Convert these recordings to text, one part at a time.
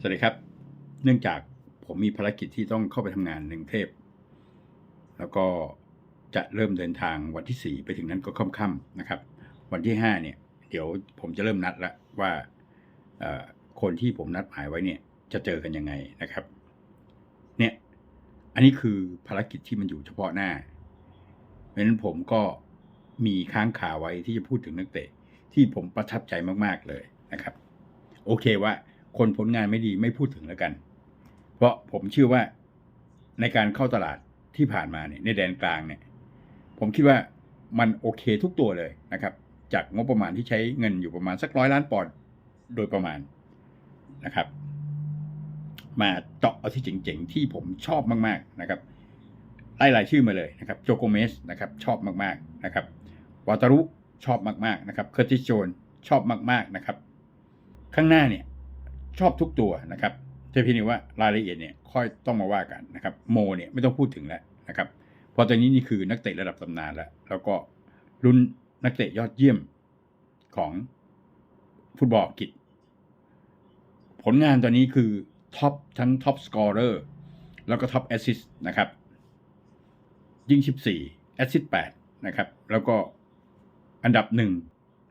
สวัสดีครับ เนื่องจากผมมีภารกิจที่ต้องเข้าไปทำงานในกรุงเทพ แล้วก็จะเริ่มเดินทางวันที่ 4 ไปถึงนั้นก็ค่ำๆนะครับ วันที่ 5 เนี่ย เดี๋ยวผมจะเริ่มนัดล้วว่าคนที่ผมนัดหมายไว้เนี่ยจะเจอกันยังไงนะครับ เนี่ย อันนี้คือภารกิจที่มันอยู่เฉพาะหน้า เพราะฉะนั้นผมก็มีค้างคาไว้ที่จะพูดถึงนักเตะที่ผมประทับใจมากๆเลยนะครับ โอเคว่า คนผลงานไม่ดีไม่พูดถึงแล้วกัน เพราะผมเชื่อว่าในการเข้าตลาดที่ผ่านมาเนี่ยในแดนกลางเนี่ย ผมคิดว่ามันโอเคทุกตัวเลยนะครับ จากงบประมาณที่ใช้เงินอยู่ประมาณสักร้อยล้านปอนด์โดยประมาณนะครับ มาเจาะเอาที่เจ๋งๆ ที่ผมชอบมากๆนะครับไล่รายชื่อมาเลยนะครับโจโกเมสนะครับชอบมากๆนะครับวาตารุชอบมากๆนะครับเคอร์ติสโจนชอบมากๆนะครับ ข้างหน้าเนี่ย ชอบทุกตัวนะครับแต่พียงแต่ว่ารายละเอียดเนี่ยค่อยต้องมาว่ากันนะครับโมเนี่ยไม่ต้องพูดถึงแล้วนะครับเพราะตอนนี้นี่คือนักเตะระดับตำนานแล้ว แล้วก็รุ่นนักเตะยอดเยี่ยมของฟุตบอลอังกฤษผลงานตอนนี้คือท็อปทั้งท็อปสกอร์เรอร์แล้วก็ท็อปแอสซิสต์นะครับยิง 14แอสซิสต์8นะครับ แล้วก็อันดับหนึ่ง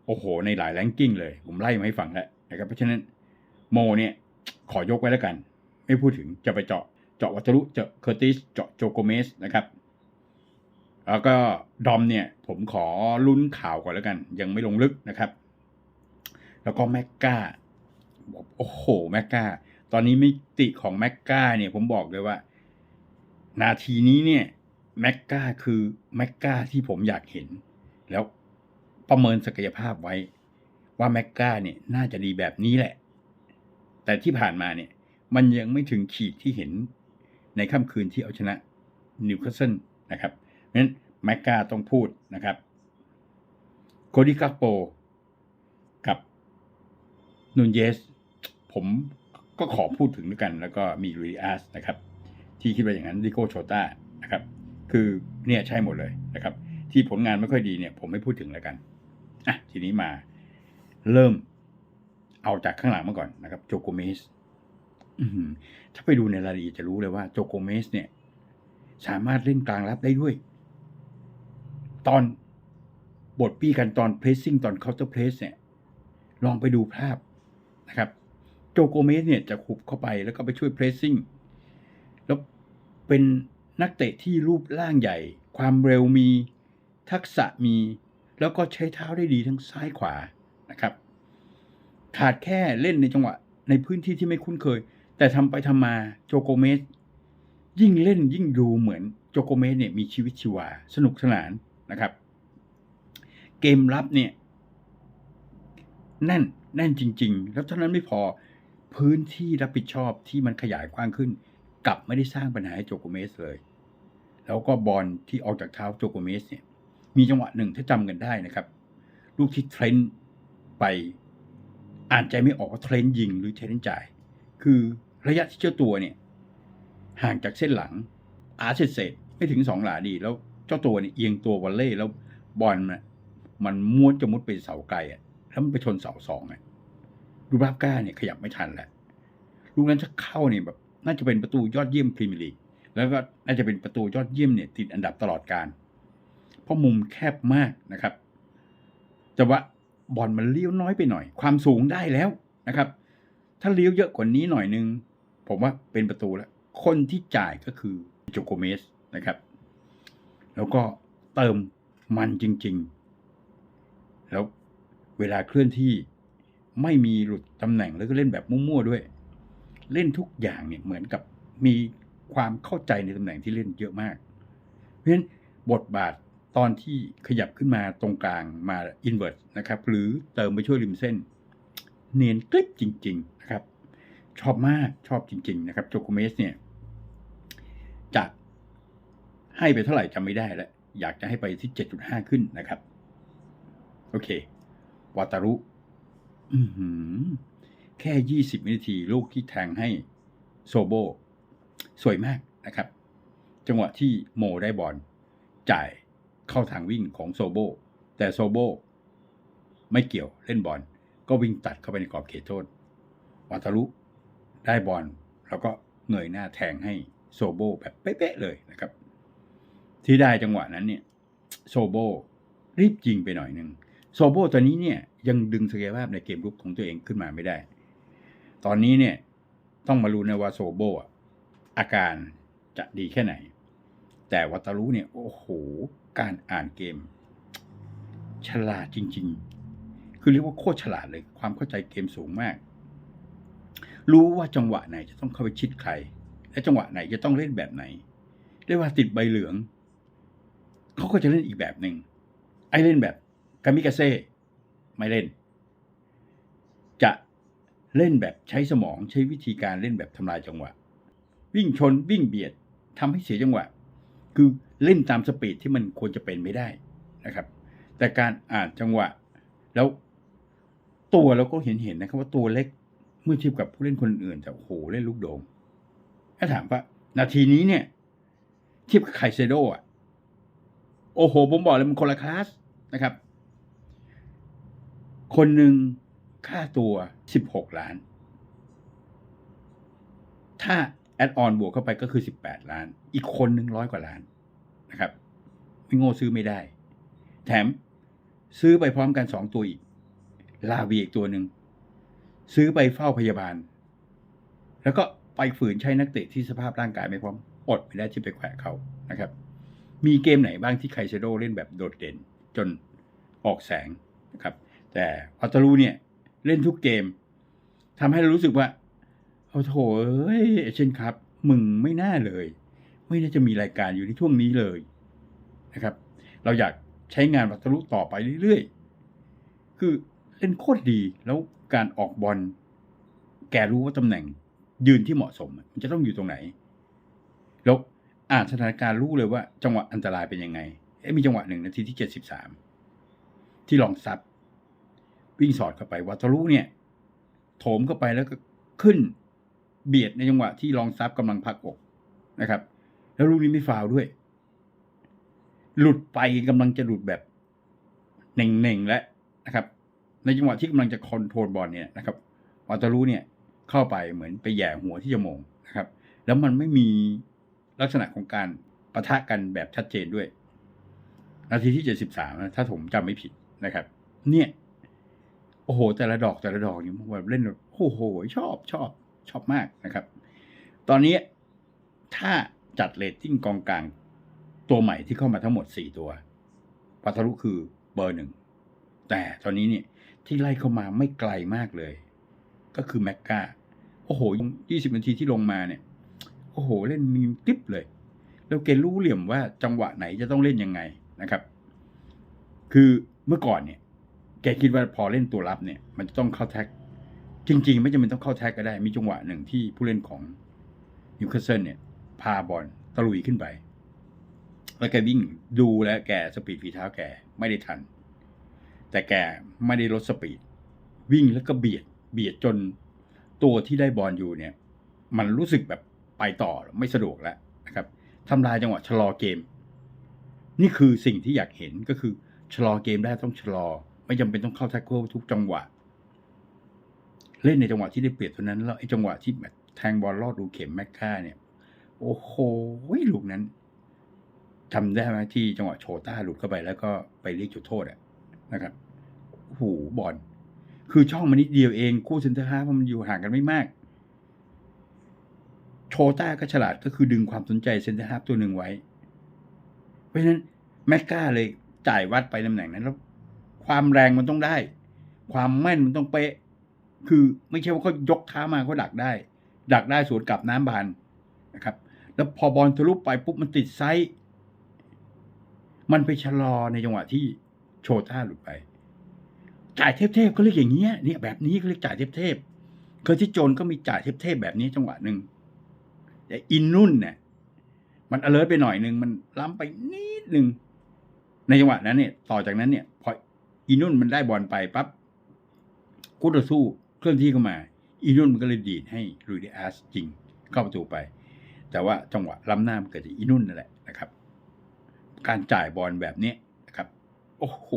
โอ้โห ในหลายแรงกิ้งเลย ผมไล่มาให้ฟังแล้วนะครับ เพราะฉะนั้น โมเนี่ยขอยกไว้แล้วกัน ไม่พูดถึงจะไปเจาะเจาะวัตรุเจาะเคอร์ติสเจาะโจโกเมสนะครับ แล้วก็ดอมเนี่ย ผมขอลุ้นข่าวก่อนแล้วกัน ยังไม่ลงลึกนะครับ แล้วก็แมกกาโอ้โหแมกกาตอนนี้มิติของแมกกาเนี่ยผมบอกเลยว่า นาทีนี้เนี่ยแมกกาคือแมกกาที่ผมอยากเห็น แล้วประเมินศักยภาพไว้ ว่าแมกกาเนี่ยน่าจะดีแบบนี้แหละ แต่ที่ผ่านมาเนี่ย มันยังไม่ถึงขีดที่เห็นในค่ำคืนที่เอาชนะนิวคาสเซิลนะครับเพราะฉะนั้นแมกกาต้องพูดนะครับโคดิกาโปกับนูนเยส ผมก็ขอพูดถึงด้วยกัน แล้วก็มีลูอิอาสนะครับ ที่คิดว่าอย่างนั้นดิโกโชต้านะครับ คือเนี่ยใช่หมดเลยนะครับ ที่ผลงานไม่ค่อยดีเนี่ย ผมไม่พูดถึงแล้วกันอะทีนี้มาเริ่ม เอาจากข้างหลังมาก่อนนะครับโจโกเมสถ้าไปดูในรายละเอียดจะรู้เลยว่าโจโกเมสเนี่ย สามารถเล่นกลางรับได้ด้วย ตอนบทปี้กันตอนเพรสซิ่งตอนเคาน์เตอร์เพรสเนี่ย ลองไปดูภาพนะครับโจโกเมสเนี่ยจะขุบเข้าไปแล้วก็ไปช่วยเพรสซิ่ง แล้วเป็นนักเตะที่รูปร่างใหญ่ ความเร็วมี ทักษะมี แล้วก็ใช้เท้าได้ดีทั้งซ้ายขวานะครับ ขาดแค่เล่นในจังหวะ ในพื้นที่ที่ไม่คุ้นเคย แต่ทำไปทำมาโจโกเมส ยิ่งเล่นยิ่งดูเหมือนโจโกเมสเนี่ยมีชีวิตชีวา สนุกสนานนะครับ เกมรับเนี่ยแน่นแน่นจริง ๆ แล้วเท่านั้นไม่พอพื้นที่รับผิดชอบที่มันขยายกว้างขึ้น กลับไม่ได้สร้างปัญหาให้โจโกเมสเลย แล้วก็บอลที่ออกจากเท้าโจโกเมสเนี่ยมีจังหวะหนึ่งถ้าจำกันได้นะครับ ลูกที่เทรนไป อ่านใจไม่ออกว่าเทรนยิงหรือเทรนจ่าย คือระยะที่เจ้าตัวเนี่ย ห่างจากเส้นหลัง อาเศษเศษไม่ถึงสองหลาดี แล้วเจ้าตัวเนี่ยเอียงตัววอลเล่แล้วบอลมันมันม้วนจะมุดไปเสาไกลอะแล้วมันไปชนเสาสองอะดูบราฟก้าเนี่ยขยับไม่ทันแหละลูกนั้นจะเข้าเนี่ยแบบ น่าจะเป็นประตูยอดเยี่ยมพรีเมียร์ลีกแล้วก็น่าจะเป็นประตูยอดเยี่ยมเนี่ยติดอันดับตลอดการ เพราะมุมแคบมากนะครับ แต่ว่า บอลมันเลี้ยวน้อยไปหน่อย ความสูงได้แล้วนะครับ ถ้าเลี้ยวเยอะกว่านี้หน่อยนึง ผมว่าเป็นประตูแล้ว คนที่จ่ายก็คือโจโกเมสนะครับ แล้วก็เติมมันจริง ๆ แล้วเวลาเคลื่อนที่ไม่มีหลุดตำแหน่งแล้วก็เล่นแบบมั่วๆด้วย เล่นทุกอย่างเนี่ยเหมือนกับมีความเข้าใจในตำแหน่งที่เล่นเยอะมาก เพราะฉะนั้นบทบาท ตอนที่ขยับขึ้นมาตรงกลางมาอินเวอร์สนะครับ หรือเติมไปช่วยริมเส้น เนียนกริบจริง ๆ นะครับ ชอบมากชอบจริง ๆ นะครับโจโกเมสเนี่ยจะให้ไปเท่าไหร่จำไม่ได้แล้ว อยากจะให้ไปที่7.5ขึ้นนะครับ โอเควาตารุอือหือแค่20วินาทีลูกที่แทงให้โซโบ สวยมากนะครับ จังหวะที่โมได้บอลจ่าย เข้าทางวิ่งของโซโบ แต่โซโบ ไม่เกี่ยวเล่นบอล ก็วิ่งตัดเข้าไปในกรอบเขตโทษวาตารุได้บอลแล้วก็เงยหน้าแทงให้โซโบแบบเป๊ะๆเลยนะครับ ที่ได้จังหวะนั้นเนี่ยโซโบรีบยิงไปหน่อยหนึ่งโซโบตอนนี้เนี่ยยังดึงศักยภาพในเกมรุกของตัวเองขึ้นมาไม่ได้ ตอนนี้เนี่ยต้องมารู้นะว่าโซโบอะอาการจะดีแค่ไหน แต่วัตารุเนี่ยโอ้โห การอ่านเกม ฉลาดจริง ๆ คือเรียกว่าโคตรฉลาดเลย ความเข้าใจเกมสูงมาก รู้ว่าจังหวะไหนจะต้องเข้าไปชิดใคร และจังหวะไหนจะต้องเล่นแบบไหนเรียกว่าติดใบเหลือง เขาก็จะเล่นอีกแบบหนึ่งไอ้เล่นแบบกามิกาเซ่ไม่เล่น จะเล่นแบบใช้สมองใช้วิธีการเล่นแบบทำลายจังหวะ วิ่งชนวิ่งเบียดทำให้เสียจังหวะ คือเล่นตามสปีดที่มันควรจะเป็นไม่ได้นะครับ แต่การอ่านจังหวะ แล้วตัวเราก็เห็นเห็นนะครับว่าตัวเล็กเมื่อเทียบกับผู้เล่นคนอื่นแต่โอ้โหเล่นลูกโดงถ้าถามว่านาทีนี้เนี่ยเทียบกับไคเซโดอะโอ้โห ผมบอกเลยมันคนละคลาสนะครับ คนหนึ่งค่าตัว16ล้าน ถ้า แอดออนบวกเข้าไปก็คือ 18 ล้าน อีกคนหนึ่งร้อยกว่าล้านนะครับ ไม่โง่ซื้อไม่ได้ แถมซื้อไปพร้อมกันสองตัวอีก ลาวีอีกตัวหนึ่ง ซื้อไปเฝ้าพยาบาล แล้วก็ไปฝืนใช้นักเตะที่สภาพร่างกายไม่พร้อม อดไม่ได้ที่ไปแขวะเขานะครับ มีเกมไหนบ้างที่ไคเซโดเล่นแบบโดดเด่น จนออกแสงนะครับ แต่อัตลูเนี่ยเล่นทุกเกมทำให้เรารู้สึกว่า เอาโถเอ้ยเอเชนครับมึงไม่น่าเลย ไม่น่าจะมีรายการอยู่ในช่วงนี้เลยนะครับ เราอยากใช้งานวัตลุต่อไปเรื่อยๆ คือเล่นโคตรดีแล้วการออกบอลแกรู้ว่าตำแหน่งยืนที่เหมาะสม มันจะต้องอยู่ตรงไหน แล้วอ่านสถานการณ์รู้เลยว่า จังหวะอันตรายเป็นยังไง เอ๊ะมีจังหวะหนึ่งนาทีที่เจ็ดสิบสามที่ลองซับวิ่งสอดเข้าไปวัตลุเนี่ย โถมเข้าไปแล้วก็ขึ้น เบียดในจังหวะที่ลองซับกำลังพักอกนะครับ แล้วลูกนี้ไม่ฟาวด้วย หลุดไปกำลังจะหลุดแบบเน่งๆแล้วนะครับ ในจังหวะที่กำลังจะคอนโทรลบอลเนี่ยนะครับวัตารุเนี่ยเข้าไปเหมือนไปแย่หัวที่จมูกนะครับ แล้วมันไม่มีลักษณะของการปะทะกันแบบชัดเจนด้วย นาทีที่เจ็ดสิบสามถ้าผมจำไม่ผิดนะครับ เนี่ย โอ้โห แต่ละดอกแต่ละดอกนี่มันแบบเล่นแบบโอ้โห ชอบชอบ ชอบมากนะครับ ตอนนี้ถ้าจัดเรตติ้งกองกลางตัวใหม่ที่เข้ามาทั้งหมดสี่ตัวปัทลุคือเบอร์หนึ่ง แต่ตอนนี้เนี่ยที่ไล่เข้ามาไม่ไกลมากเลย ก็คือแม็กกาโอ้โหยี่สิบนาทีที่ลงมาเนี่ย โอ้โห เล่นมีติ๊บเลย แล้วแกรู้เหลี่ยมว่าจังหวะไหนจะต้องเล่นยังไงนะครับ คือเมื่อก่อนเนี่ย แกคิดว่าพอเล่นตัวรับเนี่ย มันจะต้องเข้าแท็ก จริง ๆ ไม่จำเป็นต้องเข้าแท็กก็ได้ มีจังหวะหนึ่งที่ผู้เล่นของนิวคาสเซิลเนี่ย พาบอลตะลุยขึ้นไป แล้วแกวิ่งดูแลแกสปีดฝีเท้าแกไม่ได้ทัน แต่แกไม่ได้ลดสปีด วิ่งแล้วก็เบียด เบียดจนตัวที่ได้บอลอยู่เนี่ย มันรู้สึกแบบไปต่อไม่สะดวกแล้วนะครับทำลายจังหวะชะลอเกม นี่คือสิ่งที่อยากเห็นก็คือชะลอเกมได้ต้องชะลอ ไม่จำเป็นต้องเข้าแท็กเกิลทุกจังหวะ เล่นในจังหวะที่ได้เปรียบเท่านั้นแล้วไอ้จังหวะที่แบบแทงบอลลอดรูเข็มแมคค่าเนี่ย โอ้โหลูกนั้นจำได้ไหมที่จังหวะโชต้าหลุดเข้าไปแล้วก็ไปเรียกจุดโทษอะนะครับโอ้โหบอลคือช่องมันนิดเดียวเองคู่เซนเตอร์ฮาร์มันอยู่ห่างกันไม่มาก โชต้าก็ฉลาดก็คือดึงความสนใจเซนเตอร์ฮาร์ตัวหนึ่งไว้ เพราะฉะนั้นแมคก้าเลยจ่ายวัดไปตำแหน่งนั้นแล้ว ความแรงมันต้องได้ ความแม่นมันต้องเป๊ะ คือไม่ใช่ว่าเขายกเท้ามาเขาดักได้ ดักได้สวนกลับน้ำบานนะครับ แล้วพอบอลทะลุไปปุ๊บมันติดไซส์มันไปชะลอในจังหวะที่โชต้าหลุดไป จ่ายเทพๆเขาเรียกอย่างเงี้ยเนี่ยแบบนี้เขาเรียกจ่ายเทพๆเคยที่โจนก็มีจ่ายเทพๆแบบนี้จังหวะหนึ่งแต่อินนุ่นเนี่ยมันอเลิร์ไปหน่อยหนึ่งมันล้ำไปนิดหนึ่งในจังหวะนั้นเนี่ย ต่อจากนั้นเนี่ย พออินนุ่นมันได้บอลไปปั๊บกูต่อสู้ เคลื่อนที่เข้ามาอินนุ่นมันก็เลยดีดให้ลุยเดอาสจริงเข้าประตูไป แต่ว่าจังหวะล้ำหน้ามันเกิดจากอินนุ่นนั่นแหละนะครับ การจ่ายบอลแบบนี้นะครับ โอ้โห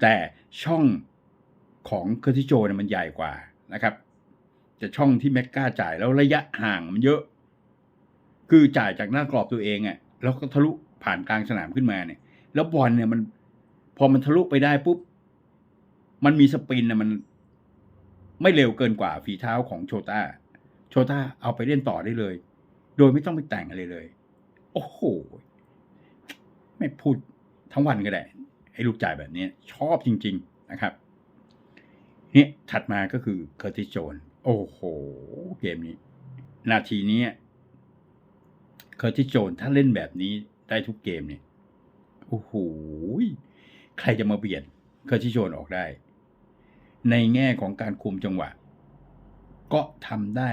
แต่ช่องของเคอร์ติโจเนี่ยมันใหญ่กว่านะครับแต่ช่องที่แม็กกล้าจ่ายแล้วระยะห่างมันเยอะ คือจ่ายจากหน้ากรอบตัวเองอะ่ะแล้วก็ทะลุผ่านกลางสนามขึ้นมาเนี่ย แล้วบอลเนี่ยมัน พอมันทะลุไปได้ปุ๊บ มันมีสปินนะมัน ไม่เร็วเกินกว่าฝีเท้าของโชต้า โชต้าเอาไปเล่นต่อได้เลย โดยไม่ต้องไปแต่งอะไรเลย โอ้โห ไม่พูดทั้งวันก็ได้ไอ้ลูกจ่ายแบบนี้ชอบจริง ๆนะครับเนี่ยถัดมาก็คือเคอร์ติโจน โอ้โห เกมนี้ นาทีนี้เคอร์ติโจนถ้าเล่นแบบนี้ได้ทุกเกมเนี่ย โอ้โห ใครจะมาเบียดเคอร์ติโจนออกได้ ในแง่ของการคุมจังหวะ ก็ทำได้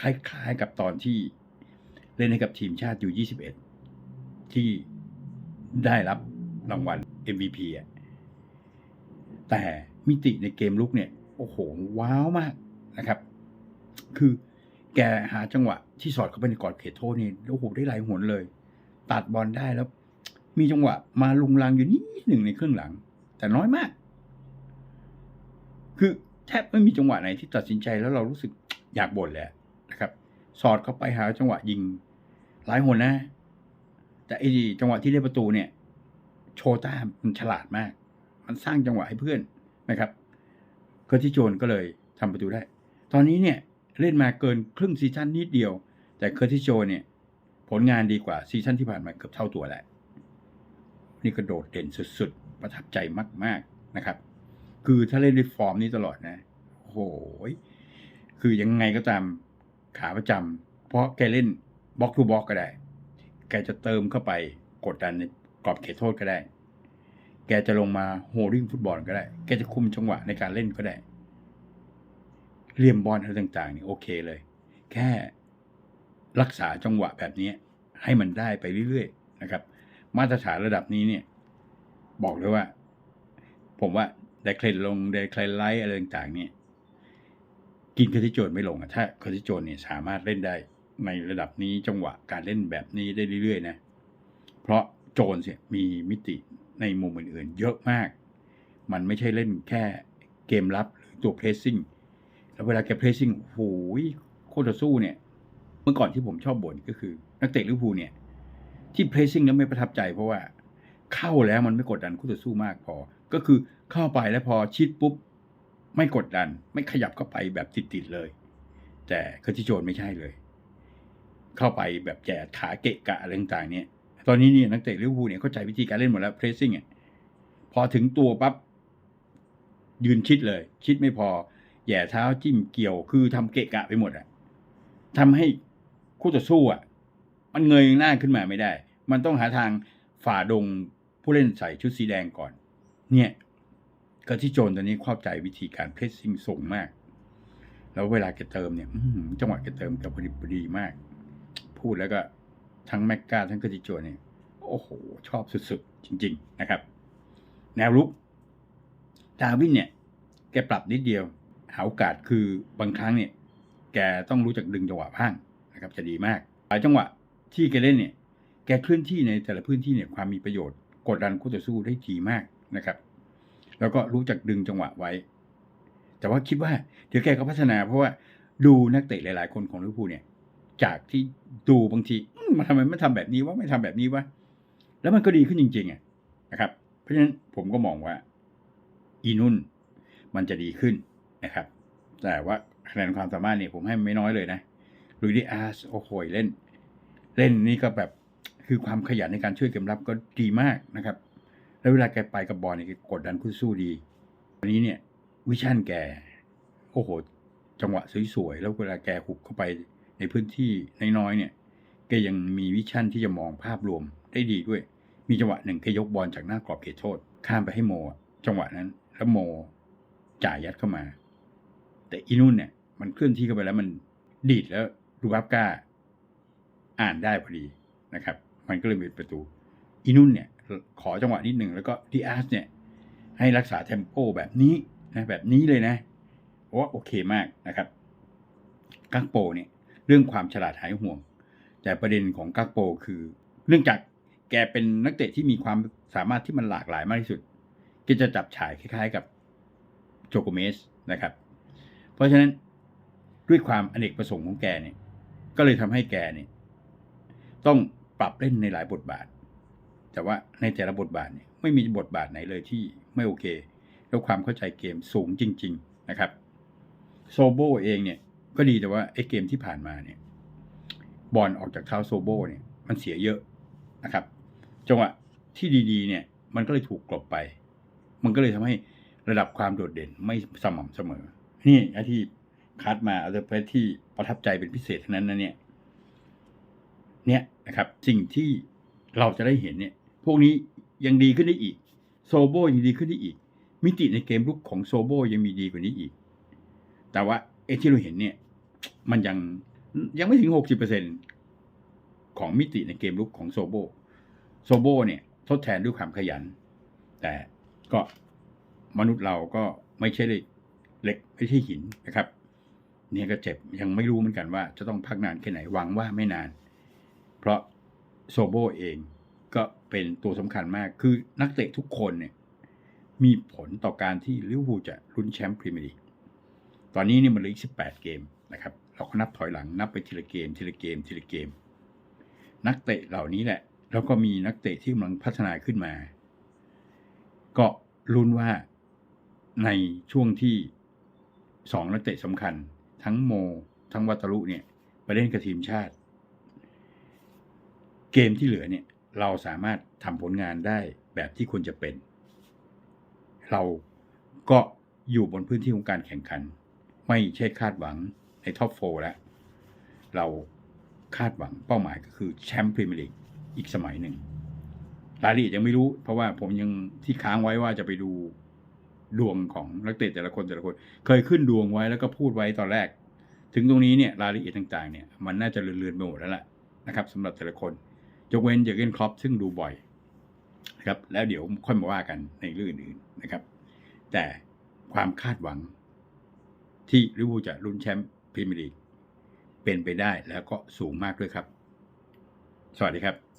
คล้ายๆกับตอนที่เล่นให้กับทีมชาติอยู่ 21 ที่ได้รับรางวัล MVP อะแต่มิติในเกมลุกเนี่ย โอ้โห ว้าวมากนะครับ คือแกหาจังหวะที่สอดเข้าไปในกรอบเขตโทษนี่โอ้โห ได้หลายหนเลย ตัดบอลได้แล้ว มีจังหวะมาลุงลังอยู่นิดหนึ่งในครึ่งหลัง แต่น้อยมาก คือแทบไม่มีจังหวะไหนที่ตัดสินใจแล้วเรารู้สึกอยากบ่นเลยนะครับ สอดเข้าไปหาจังหวะยิงหลายหนนะ แต่ไอ้จังหวะที่ได้ประตูเนี่ย โชต้ามันฉลาดมาก มันสร้างจังหวะให้เพื่อนนะครับเคอร์ติโจนก็เลยทำประตูได้ ตอนนี้เนี่ยเล่นมาเกินครึ่งซีซั่นนิดเดียว แต่เคอร์ติโจนเนี่ย ผลงานดีกว่าซีซั่นที่ผ่านมาเกือบเท่าตัวแหละนี่ก็โดดเด่นสุดๆ ประทับใจมาก ๆนะครับ คือถ้าเล่นในฟอร์มนี้ตลอดนะโอ้โหคือยังไงก็ตามขาประจำเพราะแกเล่นบล็อกทูบล็อกก็ได้ แกจะเติมเข้าไปกดดันในกรอบเขตโทษก็ได้ แกจะลงมาโฮลิ่งฟุตบอลก็ได้ แกจะคุมจังหวะในการเล่นก็ได้เรียมบอลอะไรต่างๆนี่โอเคเลย แค่รักษาจังหวะแบบนี้ให้มันได้ไปเรื่อยๆนะครับ มาตรฐานระดับนี้เนี่ย บอกเลยว่า ผมว่า ไดเคลนลงไดเคลนไลท์อะไรต่างๆเนี่ยกินคอร์ติโจนไม่ลงอะถ้าคอร์ติโจนเนี่ยสามารถเล่นได้ในระดับนี้จังหวะการเล่นแบบนี้ได้เรื่อยๆนะเพราะโจนเนี่ยมีมิติในมุมอื่นๆ เยอะมาก มันไม่ใช่เล่นแค่เกมรับหรือตัวเพรสซิ่งแล้วเวลาแกเพรสซิ่งโอ้ยโคตรสู้เนี่ย เมื่อก่อนที่ผมชอบบ่นก็คือ นักเตะลิเวอร์พูลเนี่ยที่เพรสซิ่งแล้วไม่ประทับใจเพราะว่าเข้าแล้วมันไม่กดดันคู่ต่อสู้มากพอ ก็คือเข้าไปแล้วพอชิดปุ๊บ ไม่กดดัน ไม่ขยับเข้าไปแบบติดๆเลย แต่คติโจนไม่ใช่เลย เข้าไปแบบแจกขาเกะกะอะไรต่างๆเนี่ย ตอนนี้เนี่ยนักเตะลิเวอร์พูลเนี่ยเข้าใจวิธีการเล่นหมดแล้วเพรสซิ่งอะพอถึงตัวปั๊บยืนชิดเลย ชิดไม่พอแย่เท้าจิ้มเกี่ยวคือทำเกะกะไปหมดอะทำให้คู่ต่อสู้อะ มันเงยหน้าขึ้นมาไม่ได้ มันต้องหาทางฝ่าดงผู้เล่นใส่ชุดสีแดงก่อน เนี่ยก็ที่โจนตอนนี้เข้าใจวิธีการเพรสซิ่งสูงมาก แล้วเวลาแกเติมเนี่ยจังหวะแกเติมแกพอดีพอดีมาก พูดแล้วก็ทั้งแม็กกาทั้งกติโจเนี่ย โอ้โห ชอบสุดๆ จริง ๆ นะครับ แนวรุก ดาวินเนี่ย แกปรับนิดเดียวหาโอกาสคือบางครั้งเนี่ย แกต้องรู้จักดึงจังหวะบ้างนะครับ จะดีมาก หลายจังหวะที่แกเล่นเนี่ย แกเคลื่อนที่ในแต่ละพื้นที่เนี่ยความมีประโยชน์ กดดันคู่ต่อสู้ได้ดีมากนะครับ แล้วก็รู้จักดึงจังหวะไว้ แต่ว่าคิดว่าเดี๋ยวแกก็พัฒนา เพราะว่าดูนักเตะหลาย ๆ คนของลิเวอร์พูลเนี่ย จากที่ดูบางทีมันทำไมไม่ทำแบบนี้วะไม่ทำแบบนี้วะแล้วมันก็ดีขึ้นจริงๆอะนะครับ เพราะฉะนั้นผมก็มองว่า อีนุ่นมันจะดีขึ้นนะครับ แต่ว่าคะแนนความสามารถเนี่ยผมให้ไม่น้อยเลยนะลุยดิอาสโอ้โหเล่น เล่นนี่ก็แบบคือความขยันในการช่วยเกมรับก็ดีมากนะครับ แล้วเวลาแกไปกับบอลเนี่ยแกกดดันคู่สู้ดี วันนี้เนี่ยวิชั่นแกโอ้โห จังหวะสวยๆ แล้วเวลาแกหุบเข้าไปในพื้นที่น้อยๆเนี่ย แกยังมีวิชั่นที่จะมองภาพรวมได้ดีด้วย มีจังหวะหนึ่งแกยกบอลจากหน้ากรอบเขตโทษ ข้ามไปให้โม จังหวะนั้น แล้วโมจ่ายยัดเข้ามา แต่อีนุ่นเนี่ย มันเคลื่อนที่เข้าไปแล้วมันดีดแล้วดูบับก้า อ่านได้พอดีนะครับ มันก็เลยเป็นประตู อีนุ่นเนี่ย ขอจังหวะนิดหนึ่งแล้วก็ดีอาร์สเนี่ย ให้รักษาเทมโปแบบนี้นะแบบนี้เลยนะโอ้โอเคมากนะครับกักโปเนี่ยเรื่องความฉลาดหายห่วง แต่ประเด็นของกักโปคือ เนื่องจากแกเป็นนักเตะที่มีความสามารถที่มันหลากหลายมากที่สุดแกจะจับฉายคล้ายๆกับโจโกเมสนะครับ เพราะฉะนั้นด้วยความอเนกประสงค์ของแกเนี่ย ก็เลยทำให้แกเนี่ย ต้องปรับเล่นในหลายบทบาท แต่ว่าในแต่ละบทบาทเนี่ยไม่มีบทบาทไหนเลยที่ไม่โอเค แล้วความเข้าใจเกมสูงจริง ๆ นะครับโซโบเองเนี่ยก็ดีแต่ว่าไอ้เกมที่ผ่านมาเนี่ยบอลออกจากเท้าโซโบเนี่ยมันเสียเยอะนะครับจังหวะที่ดีๆเนี่ยมันก็เลยถูกกลบไป มันก็เลยทำให้ระดับความโดดเด่นไม่สม่ำเสมอ นี่ไอ้ที่คัดมาเอาแต่ที่ประทับใจเป็นพิเศษเท่านั้นนะเนี่ยเนี่ยนะครับสิ่งที่เราจะได้เห็นเนี่ย พวกนี้ยังดีขึ้นได้อีก โซโบยังดีขึ้นได้อีก มิติในเกมลุกของโซโบยังมีดีกว่านี้อีก แต่ว่าไอ้ที่เราเห็นเนี่ย มันยังยังไม่ถึงหกสิบเปอร์เซ็นของมิติในเกมลุกของโซโบโซโบเนี่ย ทดแทนด้วยความขยัน แต่ก็มนุษย์เราก็ไม่ใช่เหล็กไม่ใช่หินนะครับ เนี่ยก็เจ็บยังไม่รู้เหมือนกันว่าจะต้องพักนานแค่ไหนหวังว่าไม่นาน เพราะโซโบเอง ก็เป็นตัวสำคัญมาก คือนักเตะทุกคนเนี่ยมีผลต่อการที่ลิเวอร์พูลจะลุ้นแชมป์พรีเมียร์ลีก ตอนนี้นี่มันเหลืออีก 18 เกมนะครับ เราก็นับถอยหลังนับไปทีละเกม ทีละเกม ทีละเกม นักเตะเหล่านี้แหละ แล้วก็มีนักเตะที่กำลังพัฒนาขึ้นมา ก็ลุ้นว่าในช่วงที่สองนักเตะสำคัญ ทั้งโม ทั้งวัตลุเนี่ยไปเล่นกับทีมชาติ เกมที่เหลือเนี่ย เราสามารถทำผลงานได้แบบที่ควรจะเป็น เราก็อยู่บนพื้นที่ของการแข่งขัน ไม่ใช่คาดหวังในท็อปโฟแล้ว เราคาดหวังเป้าหมายก็คือแชมป์พรีเมียร์ลีกอีกสมัยหนึ่งรายละเอียดยังไม่รู้ เพราะว่าผมยังที่ค้างไว้ว่าจะไปดูดวงของนักเตะแต่ละคนแต่ละคน เคยขึ้นดวงไว้แล้วก็พูดไว้ตอนแรก ถึงตรงนี้เนี่ยรายละเอียดต่างๆเนี่ยมันน่าจะเลือนๆไปหมดแล้วล่ะนะครับสำหรับแต่ละคน ยกเว้นเจอร์เกนครอปซึ่งดูบ่อยนะครับแล้วเดี๋ยวค่อยมาว่ากันในเรื่องอื่นๆนะครับ แต่ความคาดหวังที่ลิเวอร์พูลจะลุ้นแชมป์พรีเมียร์ลีกเป็นไปได้แล้วก็สูงมากด้วยครับ สวัสดีครับ